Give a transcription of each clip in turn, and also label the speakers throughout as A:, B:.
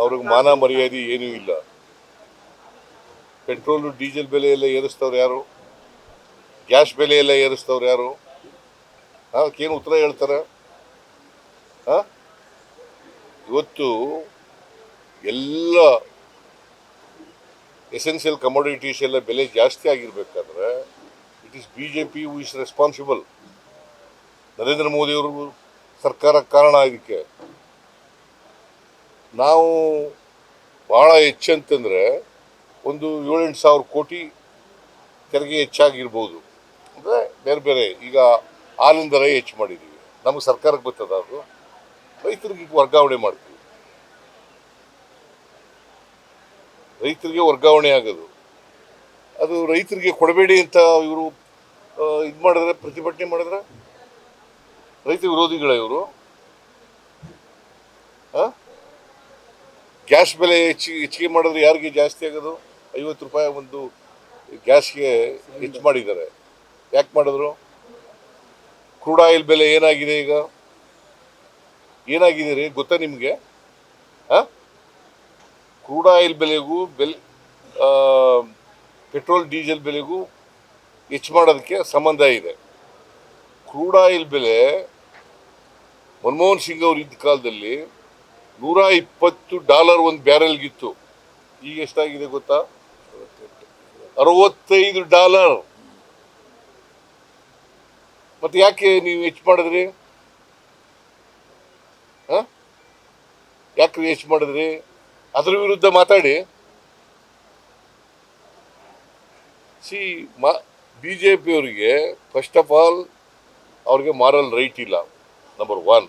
A: ಅವ್ರಿಗೆ ಮಾನ ಮರ್ಯಾದೆ ಏನೂ ಇಲ್ಲ. ಪೆಟ್ರೋಲು, ಡೀಸೆಲ್ ಬೆಲೆ ಎಲ್ಲ ಏರಿಸ್ತವ್ರು ಯಾರು? ಗ್ಯಾಸ್ ಬೆಲೆ ಎಲ್ಲ ಏರಿಸ್ತವ್ರು ಯಾರು? ಅದಕ್ಕೇನು ಉತ್ತರ ಹೇಳ್ತಾರೆ? ಇವತ್ತು ಎಲ್ಲ ಎಸೆನ್ಷಿಯಲ್ ಕಮೋಡಿಟೀಸ್ ಎಲ್ಲ ಬೆಲೆ ಜಾಸ್ತಿ ಆಗಿರ್ಬೇಕಾದ್ರೆ it is B J P is responsible Narendra ಮೋದಿಯವರು ಸರ್ಕಾರ ಕಾರಣ ಇದಕ್ಕೆ. ನಾವು ಭಾಳ ಹೆಚ್ಚಂತಂದರೆ ಒಂದು ಏಳೆಂಟು ಸಾವಿರ ಕೋಟಿ ತೆರಿಗೆ ಹೆಚ್ಚಾಗಿರ್ಬೋದು. ಅಂದರೆ ಬೇರೆ ಬೇರೆ ಈಗ ಹಾಲಿನ ದರ ಹೆಚ್ಚು ಮಾಡಿದ್ದೀವಿ ನಮಗೆ ಸರ್ಕಾರಕ್ಕೆ ಬರ್ತದ ಅದು? ರೈತರಿಗೆ ವರ್ಗಾವಣೆ ಮಾಡ್ತೀವಿ. ರೈತರಿಗೆ ವರ್ಗಾವಣೆ ಆಗೋದು. ಅದು ರೈತರಿಗೆ ಕೊಡಬೇಡಿ ಅಂತ ಇವರು ಇದು ಮಾಡಿದ್ರೆ, ಪ್ರತಿಭಟನೆ ಮಾಡಿದ್ರೆ ರೈತ ವಿರೋಧಿಗಳ ಇವರು. ಗ್ಯಾಸ್ ಬೆಲೆ ಹೆಚ್ಚಿ ಹೆಚ್ಚಿಗೆ ಮಾಡಿದ್ರೆ ಯಾರಿಗೆ ಜಾಸ್ತಿ ಆಗೋದು? ಐವತ್ತು ರೂಪಾಯಿ ಒಂದು ಗ್ಯಾಸ್ಗೆ ಹೆಚ್ಚು ಮಾಡಿದ್ದಾರೆ. ಯಾಕೆ ಮಾಡಿದ್ರು? ಕ್ರೂಡ್ ಆಯಿಲ್ ಬೆಲೆ ಏನಾಗಿದೆ ಈಗ? ಏನಾಗಿದೆ ರೀ ಗೊತ್ತಾ ನಿಮಗೆ? ಕ್ರೂಡ್ ಆಯಿಲ್ ಬೆಲೆಗೂ ಬೆಲೆ ಪೆಟ್ರೋಲ್, ಡೀಸೆಲ್ ಬೆಲೆಗೂ ಹೆಚ್ಚು ಮಾಡೋದಕ್ಕೆ ಸಂಬಂಧ ಇದೆ. ಕ್ರೂಡ್ ಆಯಿಲ್ ಬೆಲೆ, ಮನಮೋಹನ್ ಸಿಂಗ್ ಅವರು ಇದ್ದ ಕಾಲದಲ್ಲಿ ನೂರ ಇಪ್ಪತ್ತು ಡಾಲರ್ ಒಂದು ಬ್ಯಾರೆಲ್ಗಿತ್ತು. ಈಗ ಎಷ್ಟಾಗಿದೆ ಗೊತ್ತಾ? ಅರವತ್ತೈದು ಡಾಲರ್. ಮತ್ತೆ ಯಾಕೆ ನೀವು ಹೆಚ್ಚು ಮಾಡಿದ್ರಿ? ಯಾಕೆ ಹೆಚ್ಚು ಮಾಡಿದ್ರಿ? ಅದ್ರ ವಿರುದ್ಧ ಮಾತಾಡಿ. ಸಿ, ಮಾ ಬಿ ಜೆ ಪಿಯವರಿಗೆ ಫಸ್ಟ್ ಆಫ್ ಆಲ್ ಅವ್ರಿಗೆ ಮಾರಲ್ ರೈಟ್ ಇಲ್ಲ ನಂಬರ್ ಒನ್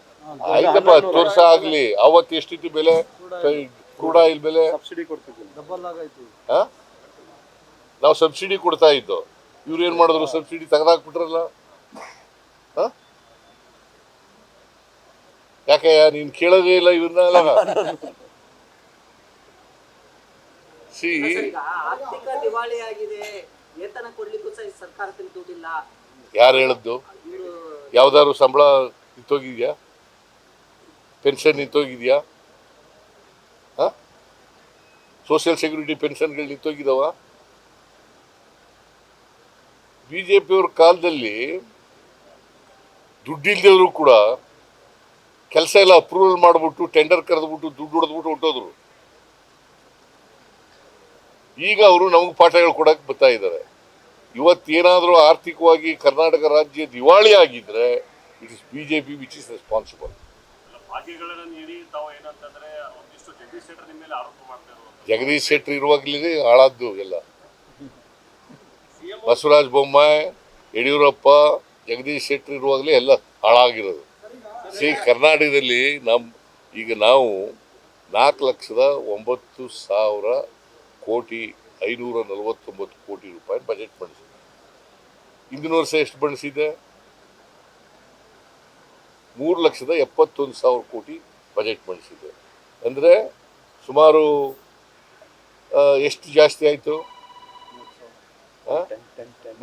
A: ಆಯ್ತಪ್ಪ ತೋರ್ಸ ಆಗ್ಲಿ ಅವತ್ತು ಎಷ್ಟಿತ್ತು ಬೆಲೆ? ಕ್ರೂಡ್ ಆಯಿಲ್ ಬೆಲೆ?
B: ಸಬ್ಸಿಡಿ
A: ನಾವು ಸಬ್ಸಿಡಿ ಕೊಡ್ತಾ ಇದ್ದು? ಇವ್ರು ಏನ್ ಮಾಡಿದ್ರು? ಸಬ್ಸಿಡಿ ತೆಗೆದಾಕ್ಬಿಟ್ರಲ್ಲ? ಹಾಂ ಯಾಕೆ ನೀನ್ ಕೇಳೋದೇ ಇಲ್ಲ ಇವನ್ನೆಲ್ಲ ಸಿ
C: ಆರ್ಥಿಕ ದಿವಾಳಿ ಆಗಿದೆ. ವೇತನ ಕೊಡ್ಲಿಕ್ಕೂ ಸಹ ಈ ಸರ್ಕಾರದಲ್ಲಿ ದುಡ್ಡಿಲ್ಲ
A: ಯಾರು ಹೇಳಿದ್ದು? ಯಾವ್ದಾದ್ರು ಸಂಬಳ ನಿಂತೋಗಿದ್ಯಾ ಪೆನ್ಷನ್ ನಿಂತೋಗಿದೆಯಾ? ಹಾಂ? ಸೋಷಿಯಲ್ ಸೆಕ್ಯೂರಿಟಿ ಪೆನ್ಷನ್ಗಳು ನಿಂತೋಗಿದಾವ? ಬಿ ಜೆ ಪಿಯವ್ರ ಕಾಲದಲ್ಲಿ ದುಡ್ಡಿಲ್ದವರು ಕೂಡ ಕೆಲಸ ಎಲ್ಲ ಅಪ್ರೂವಲ್ ಮಾಡಿಬಿಟ್ಟು ಟೆಂಡರ್ ಕರೆದ್ಬಿಟ್ಟು ದುಡ್ಡು ಹೊಡೆದ್ಬಿಟ್ಟು ಹೊಟ್ಟೋದ್ರು ಈಗ ಅವರು ನಮಗೆ ಪಾಠ ಹೇಳ್ಕೊಡಕ್ಕೆ ಬರ್ತಾ ಇದ್ದಾರೆ ಇವತ್ತೇನಾದರೂ ಆರ್ಥಿಕವಾಗಿ ಕರ್ನಾಟಕ ರಾಜ್ಯ ದಿವಾಳಿ ಆಗಿದ್ರೆ it is B J P which is responsible
D: ನೀಡಿ ತಾವು ಏನಂತಂದ್ರೆ ಒಂದಿಷ್ಟು ಜಗದೀಶ್ ಶೆಟ್ಟರ್ ನಿಮ್ಮ ಮೇಲೆ ಆರೋಪ
A: ಜಗದೀಶ್ ಶೆಟ್ಟರ್ ಇರುವಾಗಲೇ ಹಾಳಾದ್ದು ಎಲ್ಲ. ಬಸವರಾಜ ಬೊಮ್ಮಾಯಿ, ಯಡಿಯೂರಪ್ಪ, ಜಗದೀಶ್ ಶೆಟ್ಟರ್ ಇರುವಾಗಲೇ ಎಲ್ಲ ಹಾಳಾಗಿರೋದು. ಸಿ, ಕರ್ನಾಟಕದಲ್ಲಿ ನಮ್ಮ ಈಗ ನಾವು ನಾಲ್ಕು ಲಕ್ಷದ ಒಂಬತ್ತು ಸಾವಿರ ಕೋಟಿ ಐನೂರ ನಲವತ್ತೊಂಬತ್ತು ಕೋಟಿ ರೂಪಾಯಿ ಬಜೆಟ್ ಮಾಡಿಸಿದೆ ಹಿಂದಿನ ವರ್ಷ ಎಷ್ಟು ಬಣಿಸಿದೆ ಮೂರು ಲಕ್ಷದ ಎಪ್ಪತ್ತೊಂದು ಸಾವಿರ ಕೋಟಿ ಬಜೆಟ್ ಮಂಡಿಸಿದೆ. ಅಂದರೆ ಸುಮಾರು ಎಷ್ಟು ಜಾಸ್ತಿ ಆಯಿತು?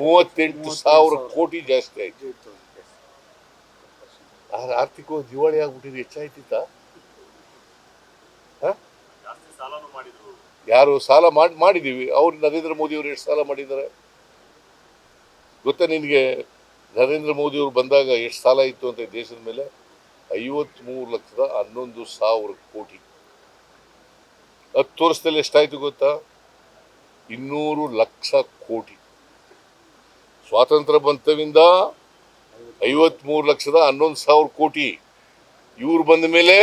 A: ಮೂವತ್ತೆಂಟು ಸಾವಿರ ಕೋಟಿ ಜಾಸ್ತಿ ಆಯಿತು. ಆರ್ಥಿಕವಾಗಿ ದಿವಾಳಿ ಆಗ್ಬಿಟ್ಟಿದ್ರೆ ಹೆಚ್ಚಾಯ್ತಿತ್ತ? ಯಾರು ಸಾಲ ಮಾಡಿ ಮಾಡಿದ್ದೀವಿ ಅವ್ರು ನರೇಂದ್ರ ಮೋದಿ ಅವರು ಎಷ್ಟು ಸಾಲ ಮಾಡಿದ್ದಾರೆ? ಗೊತ್ತಾ ನಿನಗೆ? ನರೇಂದ್ರ ಮೋದಿಯವರು ಬಂದಾಗ ಎಷ್ಟು ಸಾಲ ಇತ್ತು ಅಂತ ದೇಶದ ಮೇಲೆ ಐವತ್ಮೂರು ಲಕ್ಷದ ಹನ್ನೊಂದು ಸಾವಿರ ಕೋಟಿ. ಹತ್ತು ವರ್ಷದಲ್ಲಿ ಎಷ್ಟಾಯ್ತು ಗೊತ್ತಾ? ಇನ್ನೂರು ಲಕ್ಷ ಕೋಟಿ. ಸ್ವಾತಂತ್ರ್ಯ ಬಂತವಿಂದ ಐವತ್ಮೂರು ಲಕ್ಷದ ಹನ್ನೊಂದು ಸಾವಿರ ಕೋಟಿ. ಇವ್ರು ಬಂದ ಮೇಲೆ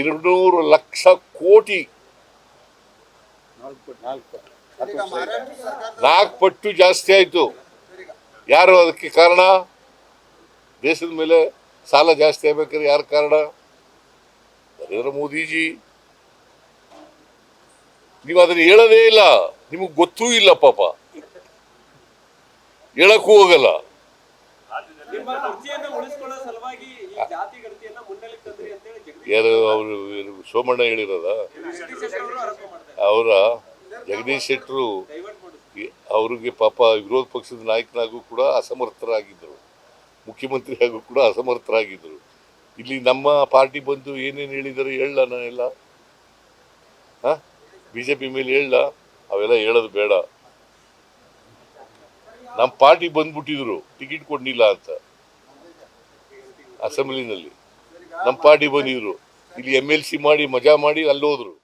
A: ಎರಡ್ನೂರು ಲಕ್ಷ ಕೋಟಿ.
B: ನಾಲ್ಕು
A: ಪಟ್ಟು ಜಾಸ್ತಿ ಆಯಿತು. ಯಾರು ಅದಕ್ಕೆ ಕಾರಣ? ದೇಶದ ಮೇಲೆ ಸಾಲ ಜಾಸ್ತಿ ಆಗ್ಬೇಕಾದ್ರೆ ಯಾರು ಕಾರಣ? ನರೇಂದ್ರ ಮೋದಿಜಿ. ನೀವು ಅದನ್ನು ಹೇಳೋದೇ ಇಲ್ಲ. ನಿಮಗೆ ಗೊತ್ತೂ ಇಲ್ಲ ಪಾಪ. ಹೇಳಕ್ಕೂ ಹೋಗಲ್ಲ. ಯಾರು ಅವರು ಸೋಮಣ್ಣ ಹೇಳಿರೋದ?
E: ಅವರು
A: ಜಗದೀಶ್ ಶೆಟ್ಟರು ಅವ್ರಿಗೆ ಪಾಪ ವಿರೋಧ ಪಕ್ಷದ ನಾಯಕನಾಗೂ ಕೂಡ ಅಸಮರ್ಥರಾಗಿದ್ದರು. ಮುಖ್ಯಮಂತ್ರಿ ಆಗೂ ಕೂಡ ಅಸಮರ್ಥರಾಗಿದ್ದರು. ಇಲ್ಲಿ ನಮ್ಮ ಪಾರ್ಟಿ ಬಂದು ಏನೇನು ಹೇಳಿದ್ದಾರೆ ಹೇಳಲ್ಲ ನಾನೆಲ್ಲ. ಹಾಂ? ಬಿ ಜೆ ಪಿ ಮೇಲೆ ಹೇಳಲ್ಲ. ಅವೆಲ್ಲ ಹೇಳೋದು ಬೇಡ. ನಮ್ಮ ಪಾರ್ಟಿ ಬಂದ್ಬಿಟ್ಟಿದ್ರು. ಟಿಕೆಟ್ ಕೊಡಲಿಲ್ಲ ಅಂತ. ಅಸೆಂಬ್ಲಿನಲ್ಲಿ. ನಮ್ಮ ಪಾರ್ಟಿ ಬಂದಿದ್ರು. ಇಲ್ಲಿ ಎಂ ಎಲ್ ಸಿ ಮಾಡಿ ಮಜಾ ಮಾಡಿ ಅಲ್ಲಿ ಹೋದ್ರು